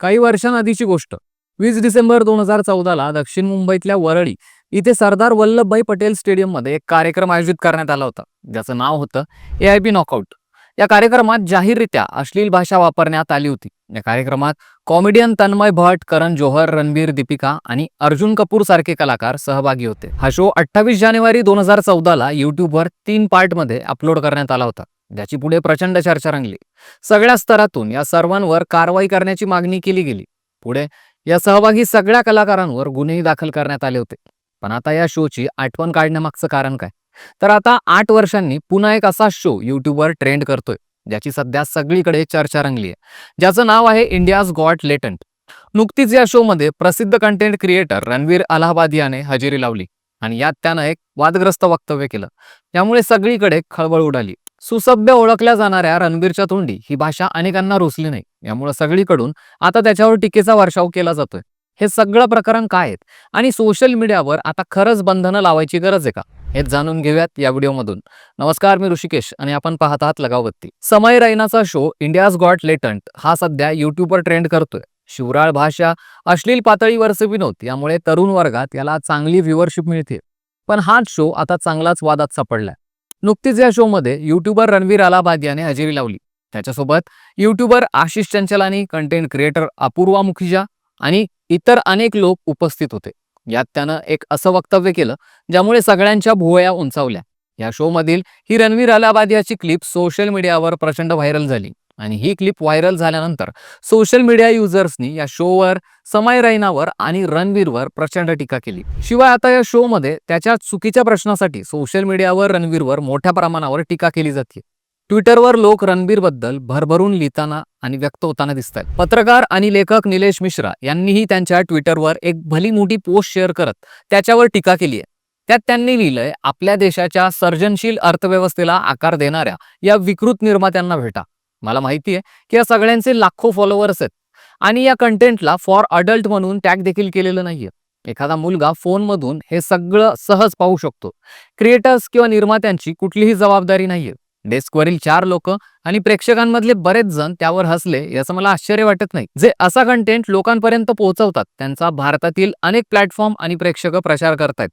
काही वर्षांआधीची गोष्ट. वीस डिसेंबर दोन हजार चौदाला दक्षिण मुंबईतल्या वरळी इथे सरदार वल्लभभाई पटेल स्टेडियममध्ये एक कार्यक्रम आयोजित करण्यात आला होता. ज्याचं नाव होतं ए आय बी नॉकआउट. या कार्यक्रमात जाहीररित्या अश्लील भाषा वापरण्यात आली होती. या कार्यक्रमात कॉमेडियन तन्मय भट करण जोहर रणबीर दीपिका आणि अर्जुन कपूर सारखे कलाकार सहभागी होते. हा शो अठ्ठावीस जानेवारी दोन हजार चौदाला युट्यूबवर तीन पार्टमध्ये अपलोड करण्यात आला होता. ज्याची पुढे प्रचंड चर्चा रंगली. सगळ्या स्तरातून या सर्वांवर कारवाई करण्याची मागणी केली गेली. पुढे या सहभागी सगळ्या कलाकारांवर गुन्हेही दाखल करण्यात आले होते. पण आता या शोची आठवण काढण्यामागचं कारण काय? तर आता आठ वर्षांनी पुन्हा एक असा शो युट्यूबवर ट्रेंड करतोय ज्याची सध्या सगळीकडे चर्चा रंगली आहे. ज्याचं नाव आहे इंडियाज गॉट लेटंट. नुकतीच या शोमध्ये प्रसिद्ध कंटेंट क्रिएटर रणवीर अलाहाबाद याने हजेरी लावली आणि यात त्यानं एक वादग्रस्त वक्तव्य केलं. यामुळे सगळीकडे खळबळ उडाली. सुसभ्य ओळखल्या जाणाऱ्या रणबीरच्या तोंडी ही भाषा अनेकांना रुचली नाही. यामुळे सगळीकडून आता त्याच्यावर टीकेचा वर्षाव केला जातोय. हे सगळं प्रकरण काय आहेत? आणि सोशल मीडियावर आता खरंच बंधनं लावायची गरज आहे का? हे जाणून घेऊयात या व्हिडिओमधून. नमस्कार मी ऋषिकेश आणि आपण पाहत आहात लगावत्ती. समय रैनाचा शो इंडियाज गॉट लेटंट हा सध्या युट्यूबवर ट्रेंड करतोय. शिवराळ भाषा अश्लील पातळीवरचे विनोद यामुळे तरुण वर्गात याला चांगली व्ह्युअरशिप मिळते पण हाच शो आता चांगलाच वादात सापडलाय. नुकतीच या शोमध्ये युट्यूबर रणवीर अलाहाबाद याने हजेरी लावली. त्याच्यासोबत youtuber Ashish Chanchlani content creator Apoorva Mukhija आणि इतर अनेक लोक उपस्थित होते. यात त्यानं एक असं वक्तव्य केलं ज्यामुळे सगळ्यांच्या भुवया उंचावल्या. या शोमधील ही रणवीर अलाहाबाद याची क्लिप सोशल मीडियावर प्रचंड व्हायरल झाली. आणि ही क्लिप व्हायरल झाल्यानंतर सोशल मीडिया युजर्सनी या शोवर समय रैनावर आणि रणवीरवर प्रचंड टीका केली. शिवाय आता या शोमध्ये त्याच्या चुकीच्या प्रश्नासाठी सोशल मीडियावर रणवीरवर मोठ्या प्रमाणावर टीका केली जाते. ट्विटरवर लोक रणबीरबद्दल भरभरून लिहिताना आणि व्यक्त होताना दिसत आहेत पत्रकार आणि लेखक निलेश मिश्रा यांनीही त्यांच्या ट्विटरवर एक भली मोठी पोस्ट शेअर करत त्याच्यावर टीका केली आहे. त्यात त्यांनी लिहिलंय आपल्या देशाच्या सर्जनशील अर्थव्यवस्थेला आकार देणाऱ्या या विकृत निर्मात्यांना भेटा. मला माहिती आहे की या सगळ्यांचे लाखो फॉलोअर्स आहेत. आणि या कंटेंटला फॉर अडल्ट म्हणून टॅग देखील केलेलं नाहीये. एखादा मुलगा फोनमधून हे सगळं सहज पाहू शकतो. क्रिएटर्स किंवा निर्मात्यांची कुठलीही जबाबदारी नाहीये. डेस्कवरील चार लोक आणि प्रेक्षकांमधले बरेच जण त्यावर हसले याचं मला आश्चर्य वाटत नाही. जे असा कंटेंट लोकांपर्यंत पोहोचवतात त्यांचा भारतातील अनेक प्लॅटफॉर्म आणि प्रेक्षक प्रचार करतायत.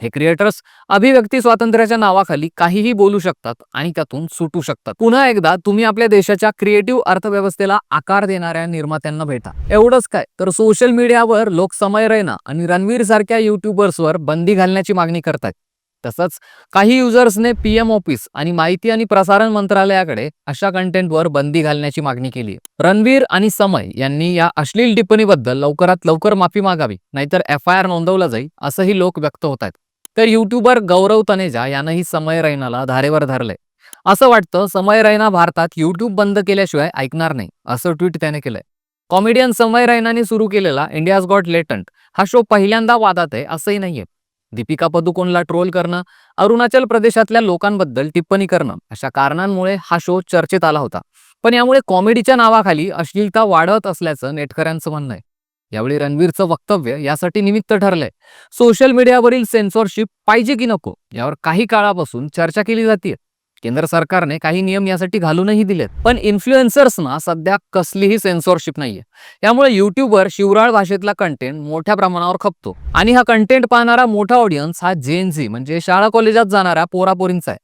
हे क्रिएटर्स अभिव्यक्ती स्वातंत्र्याच्या नावाखाली काहीही बोलू शकतात आणि त्यातून सुटू शकतात. पुन्हा एकदा तुम्ही आपल्या देशाच्या क्रिएटिव्ह अर्थव्यवस्थेला आकार देणाऱ्या निर्मात्यांना भेटा. एवढंच काय? तर सोशल मीडियावर लोक समय रैना आणि रणवीर सारख्या युट्यूबर्सवर बंदी घालण्याची मागणी करतात तसंच काही युजर्सने पीएम ऑफिस आणि माहिती आणि प्रसारण मंत्रालयाकडे अशा कंटेंटवर बंदी घालण्याची मागणी केली रणवीर आणि समय यांनी या अश्लील टिप्पणीबद्दल लवकरात लवकर माफी मागावी नाहीतर एफ आय आर नोंदवला जाईल असंही लोक व्यक्त होत आहेत तर युट्यूबर गौरव तनेजा यानंही समय रैनाला धारेवर धरलंय असं वाटतं समय रैना भारतात युट्यूब बंद केल्याशिवाय ऐकणार नाही असं ट्विट त्याने केलंय. कॉमेडियन समय रैनाने सुरू केलेला इंडियाज गॉट लेटंट हा शो पहिल्यांदा वादात आहे असंही नाहीये. दीपिका पदुकोणला ट्रोल करणं अरुणाचल प्रदेशातल्या लोकांबद्दल टिप्पणी करणं अशा कारणांमुळे हा शो चर्चेत आला होता. पण यामुळे कॉमेडीच्या नावाखाली अश्लीलता वाढत असल्याचं नेटकऱ्यांचं म्हणणं आहे. यावेळी रणवीरचं वक्तव्य यासाठी निमित्त ठरलंय. सोशल मीडियावरील सेन्सॉरशिप पाहिजे की नको यावर काही काळापासून चर्चा केली जाते केंद्र सरकारने काही नियम यासाठी घालूनही दिलेत पण इन्फ्लुएन्सर्सना सध्या कसलीही सेन्सॉरशिप नाहीये. यामुळे युट्यूबवर शिवराळ भाषेतला कंटेंट मोठ्या प्रमाणावर खपतो. आणि हा कंटेंट पाहणारा मोठा ऑडियन्स हा जेएनझी म्हणजे शाळा कॉलेजात जाणाऱ्या पोरापोरींचा आहे.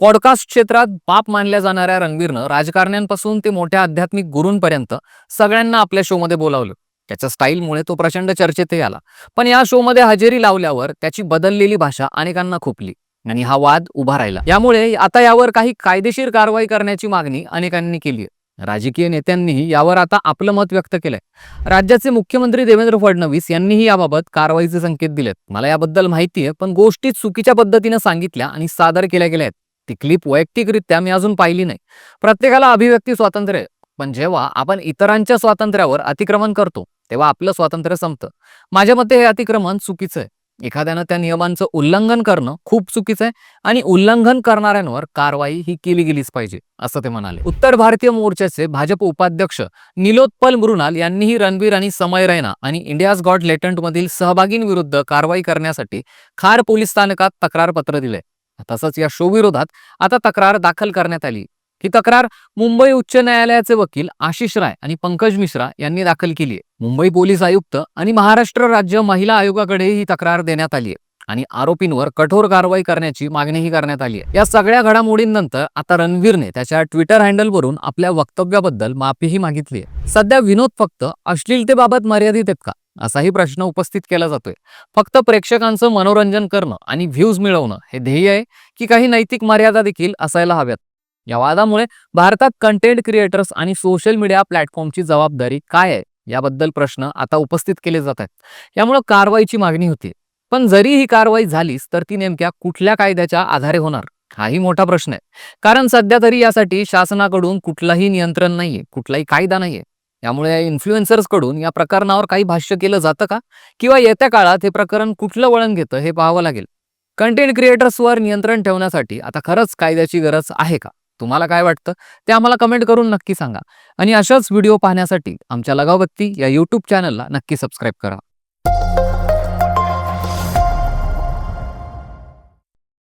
पॉडकास्ट क्षेत्रात बाप मानल्या जाणाऱ्या रणवीरनं राजकारण्यांपासून ते मोठ्या आध्यात्मिक गुरूंपर्यंत सगळ्यांना आपल्या शोमध्ये बोलावलं. त्याच्या स्टाईलमुळे तो प्रचंड चर्चेतही आला. पण या शोमध्ये हजेरी लावल्यावर त्याची बदललेली भाषा अनेकांना खुपली आणि हा वाद उभा राहिला. यामुळे आता यावर काही कायदेशीर कारवाई करण्याची मागणी अनेकांनी केली आहे. राजकीय नेत्यांनीही यावर आता आपलं मत व्यक्त केलंय. राज्याचे मुख्यमंत्री देवेंद्र फडणवीस यांनीही याबाबत कारवाईचे संकेत दिलेत. मला याबद्दल माहिती आहे पण गोष्टी चुकीच्या पद्धतीनं सांगितल्या आणि सादर केल्या गेल्या आहेत. ती क्लिप वैयक्तिकरित्या मी अजून पाहिली नाही. प्रत्येकाला अभिव्यक्ती स्वातंत्र्य आहे. पण जेव्हा आपण इतरांच्या स्वातंत्र्यावर अतिक्रमण करतो तेव्हा आपलं स्वातंत्र्य संपतं. माझ्या मते हे अतिक्रमण चुकीचं आहे. एखाद्यानं त्या नियमांचं उल्लंघन करणं खूप चुकीचं आहे आणि उल्लंघन करणाऱ्यांवर कारवाई ही केली गेलीच पाहिजे असं ते म्हणाले. उत्तर भारतीय मोर्चाचे भाजप उपाध्यक्ष निलोत्पल मृणाल यांनीही रणबीर आणि समय रैना आणि इंडियाज गॉड लेटंट मधील सहभागींविरुद्ध कारवाई करण्यासाठी खार पोलीस स्थानकात तक्रार पत्र दिलंय. तसंच या शो विरोधात आता तक्रार दाखल करण्यात आली. ही तक्रार मुंबई उच्च न्यायालयाचे वकील आशिष राय आणि पंकज मिश्रा यांनी दाखल केली आहे. मुंबई पोलीस आयुक्त आणि महाराष्ट्र राज्य महिला आयोगाकडे ही तक्रार देण्यात आली आहे आणि आरोपींवर कठोर कारवाई करण्याची मागणीही करण्यात आली आहे. या सगळ्या घडामोडींनंतर आता रणवीरने त्याच्या ट्विटर हँडलवरून आपल्या वक्तव्याबद्दल माफीही मागितली आहे. सध्या विनोद फक्त अश्लीलतेबाबत मर्यादित आहेत का? असाही प्रश्न उपस्थित केला जातोय. फक्त प्रेक्षकांचं मनोरंजन करणं आणि व्ह्यूज मिळवणं हे ध्येय आहे की काही नैतिक मर्यादा देखील असायला हव्यात? या वादामुळे भारतात कंटेंट क्रिएटर्स आणि सोशल मीडिया प्लॅटफॉर्मची जबाबदारी काय आहे? याबद्दल प्रश्न आता उपस्थित केले जात आहेत. यामुळे कारवाईची मागणी होती. पण जरी ही कारवाई झालीच तर ती नेमक्या कुठल्या कायद्याच्या आधारे होणार? हाही मोठा प्रश्न आहे. कारण सध्या तरी यासाठी शासनाकडून कुठलाही नियंत्रण नाहीये कुठलाही कायदा नाहीये. यामुळे या इन्फ्लुएन्सर्सकडून या प्रकरणावर काही भाष्य केलं जातं का? किंवा येत्या काळात हे प्रकरण कुठलं वळण घेतं हे पाहावं लागेल. कंटेंट क्रिएटर्सवर नियंत्रण ठेवण्यासाठी आता खरंच कायद्याची गरज आहे का? तुम्हाला काय वाटतं? ते आम्हाला कमेंट करून नक्की सांगा. आणि अशाच व्हिडिओ पाहण्यासाठी आमच्या लगावबत्ती या यूट्यूब चॅनलला नक्की सबस्क्राईब करा.